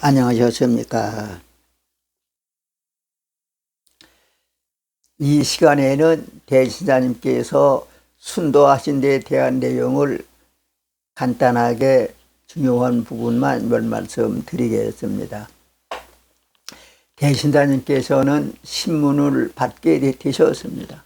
안녕하셨습니까? 이 시간에는 대신자님께서 순도하신 데 대한 내용을 간단하게 중요한 부분만 몇 말씀 드리겠습니다. 대신자님께서는 신문을 받게 되셨습니다.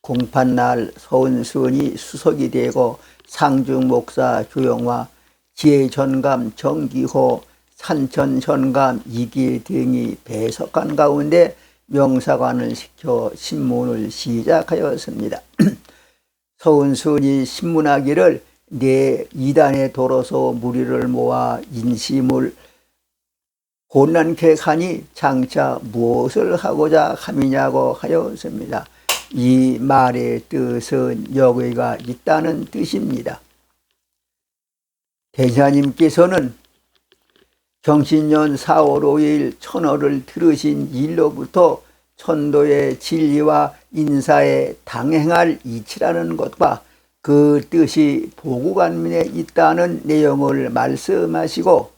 공판날 서운순이 수석이 되고 상중 목사 조영화, 지혜전감 정기호, 산천전감 이기 등이 배석한 가운데 명사관을 시켜 신문을 시작하였습니다. 서운순이 신문하기를 내 이단에 돌아서 무리를 모아 인심을 곤란케 하니 장차 무엇을 하고자 함이냐고 하였습니다. 이 말의 뜻은 여기가 있다는 뜻입니다. 대사님께서는 경신년 4월 5일 천어를 들으신 일로부터 천도의 진리와 인사에 당행할 이치라는 것과 그 뜻이 보구관민에 있다는 내용을 말씀하시고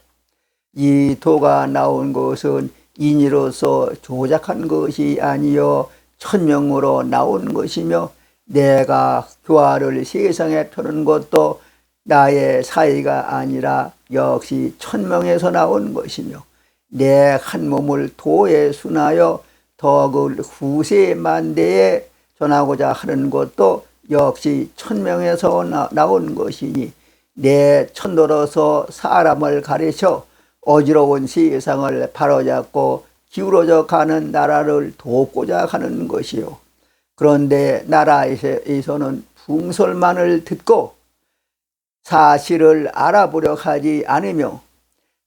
이 도가 나온 것은 인이로서 조작한 것이 아니요 천명으로 나온 것이며 내가 교화를 세상에 펴는 것도 나의 사이가 아니라 역시 천명에서 나온 것이며 내 한 몸을 도에 순하여 덕을 후세 만대에 전하고자 하는 것도 역시 천명에서 나, 나온 것이니 내 천도로서 사람을 가르쳐 어지러운 세상을 바로잡고 기울어져 가는 나라를 돕고자 하는 것이요. 그런데 나라에서는 풍설만을 듣고 사실을 알아보려 하지 않으며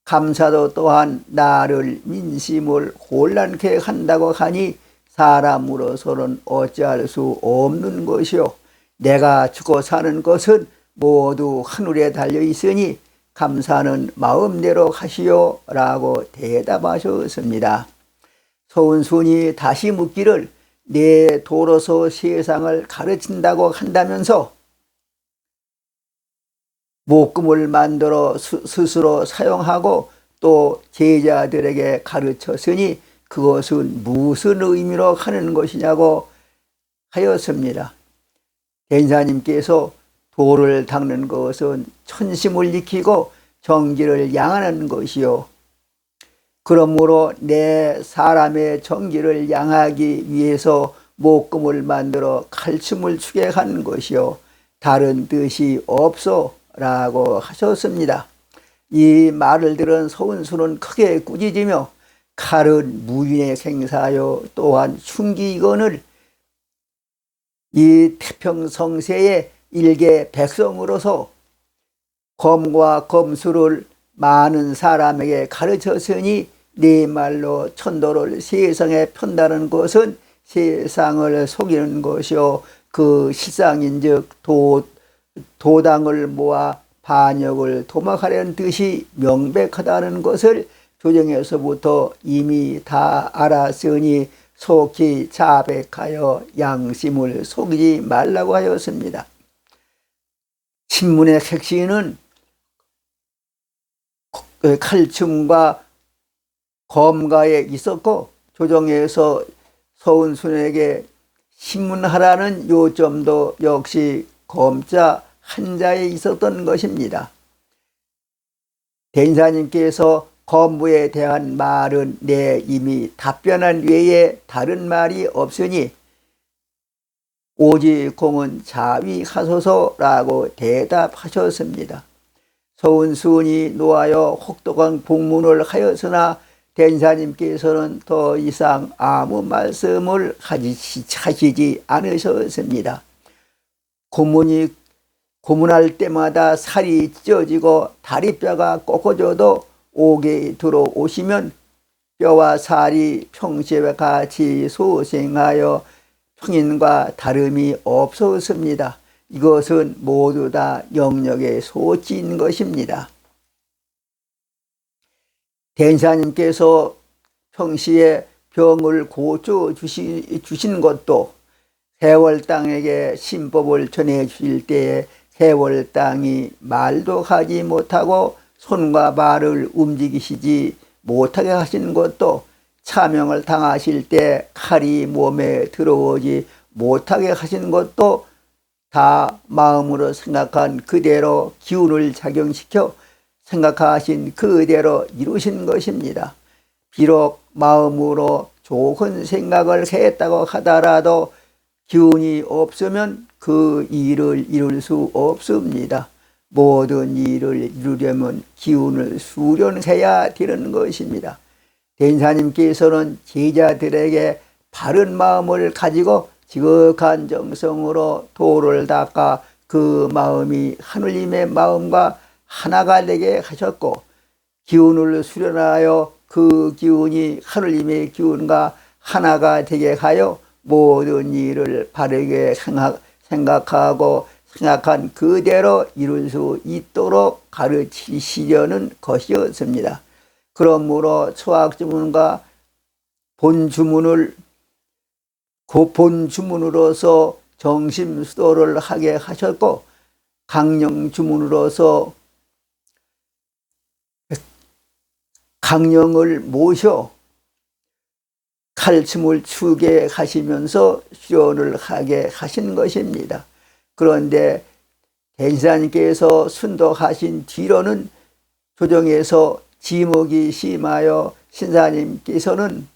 감사도 또한 나를 민심을 혼란케 한다고 하니 사람으로서는 어찌할 수 없는 것이요. 내가 죽어 사는 것은 모두 하늘에 달려 있으니 감사는 마음대로 하시오 라고 대답하셨습니다. 소은순이 다시 묻기를 내 도로서 세상을 가르친다고 한다면서 목금을 만들어 스스로 사용하고 또 제자들에게 가르쳤으니 그것은 무슨 의미로 하는 것이냐고 하였습니다. 대인사님께서 도를 닦는 것은 천심을 익히고 정기를 양하는 것이요. 그러므로 내 사람의 정기를 양하기 위해서 목금을 만들어 칼춤을 추게 한 것이요. 다른 뜻이 없어 라고 하셨습니다. 이 말을 들은 서운수는 크게 꾸짖으며 칼은 무인의 생사요 또한 흉기건을 이 태평성세의 일개 백성으로서 검과 검수를 많은 사람에게 가르쳤으니 네 말로 천도를 세상에 편다는 것은 세상을 속이는 것이요 그 실상인즉 도 도당을 모아 반역을 도막하려는 뜻이 명백하다는 것을 조정에서부터 이미 다 알았으니 속히 자백하여 양심을 속이지 말라고 하였습니다. 신문의 핵심은 칼춤과 검가에 있었고 조정에서 서운순에게 신문하라는 요점도 역시 검자 한자에 있었던 것입니다. 대인사님께서 검부에 대한 말은 내 이미 답변한 외에 다른 말이 없으니 오직 공은 자위하소서라고 대답하셨습니다. 서운순이 놓아여 혹독한 복문을 하였으나 대인사님께서는 더 이상 아무 말씀을 하시지 않으셨습니다. 고문이 고문할 때마다 살이 찢어지고 다리뼈가 꺾어져도 옥에 들어오시면 뼈와 살이 평시와 같이 소생하여 평인과 다름이 없었습니다. 이것은 모두 다 영역의 소치인 것입니다. 대사님께서 평시에 병을 고쳐 주신 것도 세월 땅에게 신법을 전해 주실 때에 세월 땅이 말도 하지 못하고 손과 발을 움직이시지 못하게 하신 것도 차명을 당하실 때 칼이 몸에 들어오지 못하게 하신 것도 다 마음으로 생각한 그대로 기운을 작용시켜 생각하신 그대로 이루신 것입니다. 비록 마음으로 좋은 생각을 했다고 하더라도 기운이 없으면 그 일을 이룰 수 없습니다. 모든 일을 이루려면 기운을 수련해야 되는 것입니다. 대인사님께서는 제자들에게 바른 마음을 가지고 지극한 정성으로 도를 닦아 그 마음이 하느님의 마음과 하나가 되게 하셨고 기운을 수련하여 그 기운이 하느님의 기운과 하나가 되게 하여 모든 일을 바르게 생각하고 생각한 그대로 이룰 수 있도록 가르치시려는 것이었습니다. 그러므로 초학주문과 본주문을 고본 주문으로서 정심 수도를 하게 하셨고 강령 주문으로서 강령을 모셔 칼춤을 추게 하시면서 수련을 하게 하신 것입니다. 그런데 대지사님께서 순독하신 뒤로는 조정에서 지목이 심하여 신사님께서는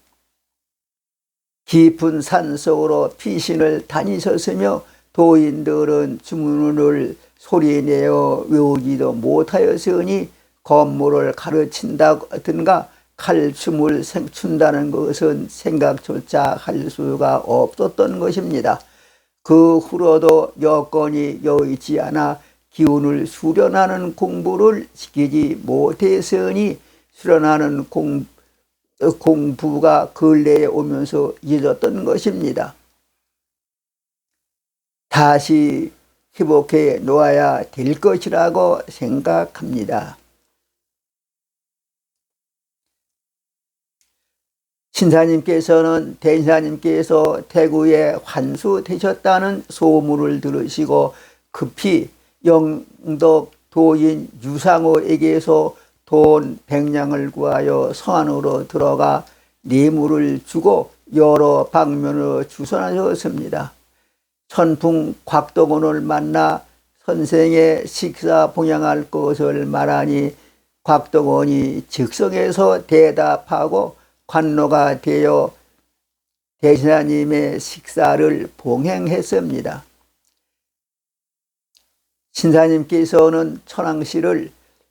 깊은 산 속으로 피신을 다니셨으며 도인들은 주문을 소리내어 외우지도 못하였으니 건물을 가르친다든가 칼춤을 춘다는 것은 생각조차 할 수가 없었던 것입니다. 그 후로도 여건이 여의치 않아 기운을 수련하는 공부를 시키지 못했으니 수련하는 공, 공부가 근래에 오면서 잊었던 것입니다. 다시 회복해 놓아야 될 것이라고 생각합니다. 신사님께서는 대인사님께서 대구에 환수되셨다는 소문을 들으시고 급히 영덕 도인 유상호에게서 돈 백냥을 구하여 성 안으로 들어가 뇌물을 주고 여러 방면으로 주선하셨습니다. 천풍 곽도곤을 만나 선생의 식사 봉양할 것을 말하니 곽도곤이 즉석에서 대답하고 관노가 되어 대신하님의 식사를 봉행했습니다. 신사님께서는 천왕씨를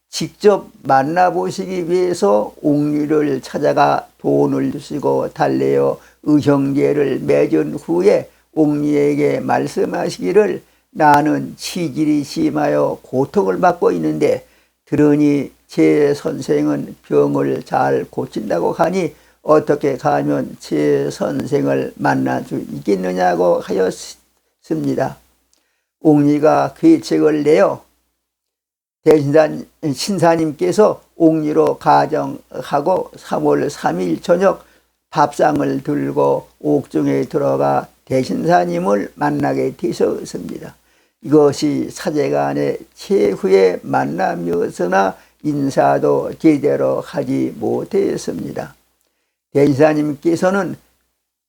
직접 만나보시기 위해서 옥리를 찾아가 돈을 주시고 달래어 의형제를 맺은 후에 옥리에게 말씀하시기를 나는 치질이 심하여 고통을 받고 있는데 들으니 제 선생은 병을 잘 고친다고 하니 어떻게 가면 제 선생을 만날 수 있겠느냐고 하였습니다. 옥리가 계책을 내어 대신산 신사님께서 옥리로 가정하고 3월 3일 저녁 밥상을 들고 옥중에 들어가 대신사님을 만나게 되셨습니다. 이것이 사제간의 최후의 만남이었으나 인사도 제대로 하지 못했습니다. 대신사님께서는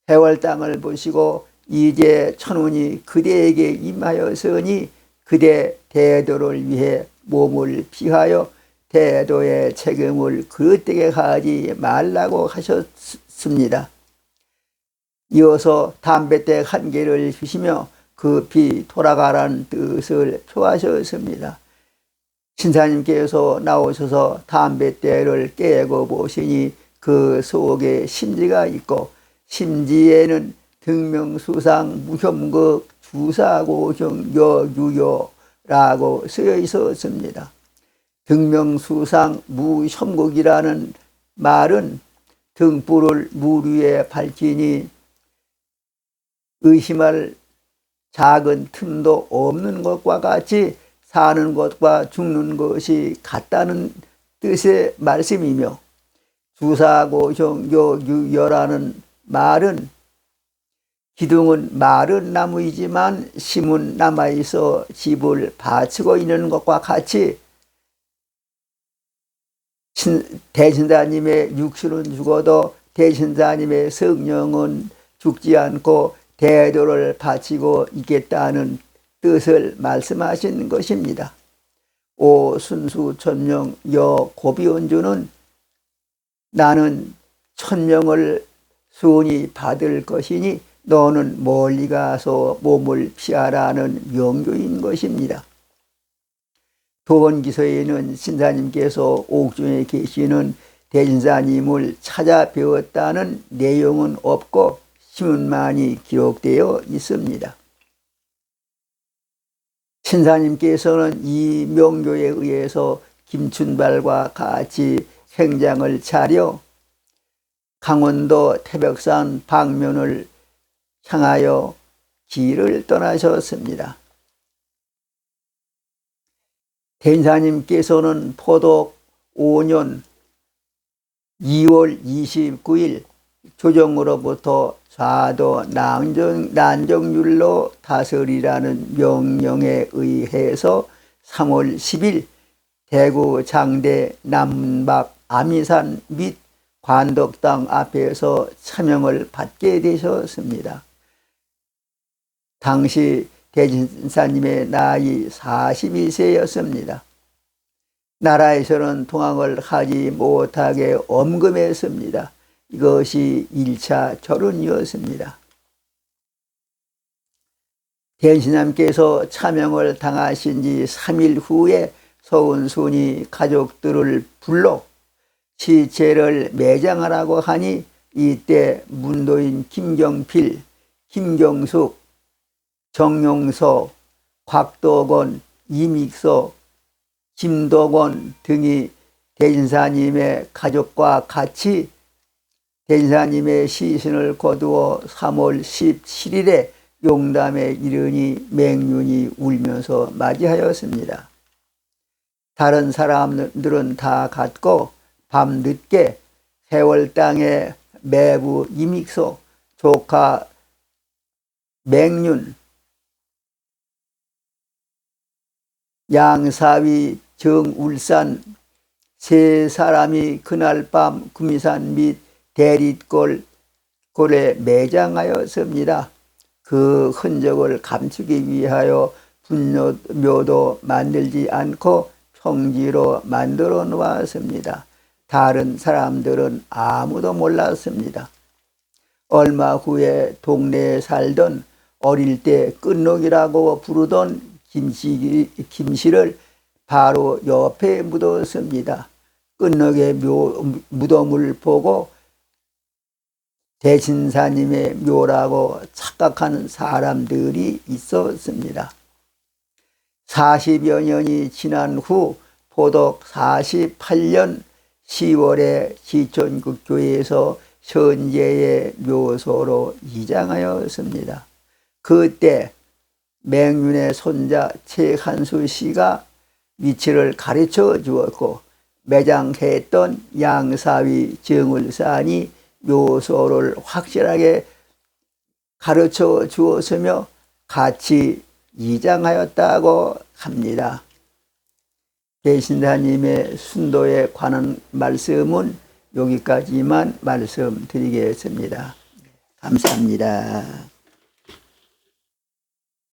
해월 땅을 보시고 이제 천운이 그대에게 임하였으니 그대 대도를 위해 몸을 피하여 대도의 책임을 그릇되게 하지 말라고 하셨습니다. 이어서 담배대 한 개를 주시며 급히 돌아가라는 뜻을 표하셨습니다. 신사님께서 나오셔서 담배대를 깨고 보시니 그 속에 심지가 있고 심지에는 등명수상 무혐극 주사고정 여유요라고 쓰여 있었습니다. 등명수상 무혐극이라는 말은 등불을 물 위에 밝히니 의심할 작은 틈도 없는 것과 같이 사는 것과 죽는 것이 같다는 뜻의 말씀이며 주사고정요유여라는 말은 기둥은 마른 나무이지만 심은 남아있어 집을 바치고 있는 것과 같이 신, 대신사님의 육신은 죽어도 대신사님의 성령은 죽지 않고 대도를 바치고 있겠다는 뜻을 말씀하신 것입니다. 오 순수 천명 여 고비원주는 나는 천명을 수원이 받을 것이니 너는 멀리 가서 몸을 피하라는 명교인 것입니다. 도원기서에는 신사님께서 옥중에 계시는 대신사님을 찾아 배웠다는 내용은 없고 신문만이 기록되어 있습니다. 신사님께서는 이 명교에 의해서 김춘발과 같이 행장을 차려 강원도 태백산 방면을 향하여 길을 떠나셨습니다. 대인사님께서는 포독 5년 2월 29일 조정으로부터 좌도 난정, 난정률로 다스리라는 명령에 의해서 3월 10일 대구 장대 남박 아미산 및 관덕당 앞에서 차명을 받게 되셨습니다. 당시 대진사님의 나이 42세였습니다. 나라에서는 통학을 하지 못하게 엄금했습니다. 이것이 1차 결혼이었습니다. 대신남께서 차명을 당하신 지 3일 후에 서운순이 가족들을 불러 시체를 매장하라고 하니 이때 문도인 김경필, 김경숙, 정용서, 곽도건, 이믹서, 김도건 등이 대진사님의 가족과 같이 대진사님의 시신을 거두어 3월 17일에 용담에 이르니 맹륜이 울면서 맞이하였습니다. 다른 사람들은 다 갔고 밤늦게 세월 땅에 매부 이믹소 조카 맹륜 양사위 정울산 세 사람이 그날 밤 구미산 및 대릿골 골에 매장하였습니다. 그 흔적을 감추기 위하여 분묘도 만들지 않고 평지로 만들어 놓았습니다. 다른 사람들은 아무도 몰랐습니다. 얼마 후에 동네에 살던 어릴 때 끝록이라고 부르던 김씨, 김씨를 바로 옆에 묻었습니다. 묘, 무덤을 보고 대신사님의 묘라고 착각하는 사람들이 있었습니다. 40여 년이 지난 후 포독 48년 10월에 시천국교에서 현재의 묘소로 이장하였습니다. 그때 맹윤의 손자 최한수 씨가 위치를 가르쳐 주었고 매장했던 양사위 정을산이 묘소를 확실하게 가르쳐 주었으며 같이 이장하였다고 합니다. 대신사님의 순도에 관한 말씀은 여기까지만 말씀드리겠습니다. 감사합니다.